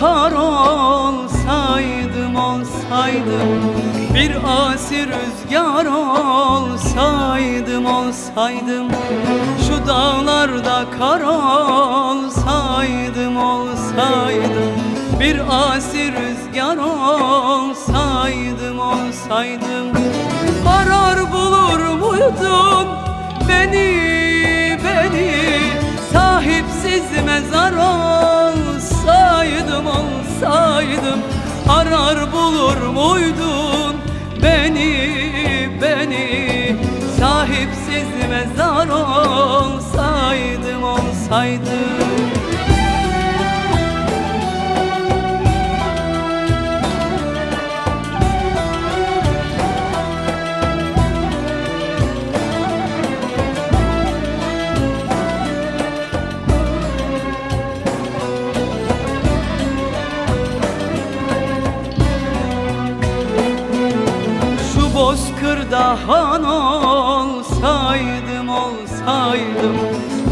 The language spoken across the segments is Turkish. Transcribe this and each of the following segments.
kar olsaydım olsaydım Bir asi rüzgar olsaydım olsaydım Şu dağlarda kar olsaydım olsaydım Bir asi rüzgar olsaydım olsaydım Arar bulur muydun beni beni? Sahipsiz mezar olsaydım olsaydım Arar bulur muydun beni beni? Sahipsiz mezar olsaydım olsaydım bozkırda han olsaydım olsaydım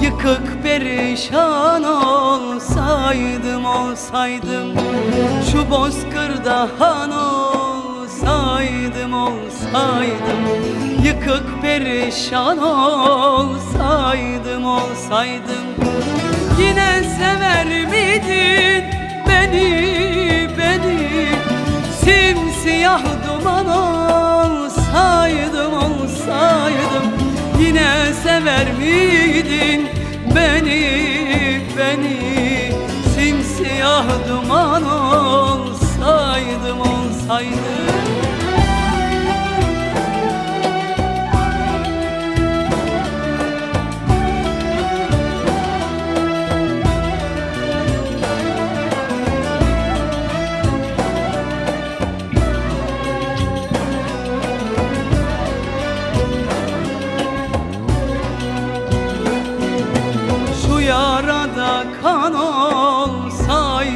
Yıkık perişan olsaydım olsaydım Şu bozkırda han olsaydım olsaydım Yıkık perişan olsaydım olsaydım Yine sever miydin beni beni? Simsiyah duman olsaydım beni Simsiyah duman olsaydım olsaydım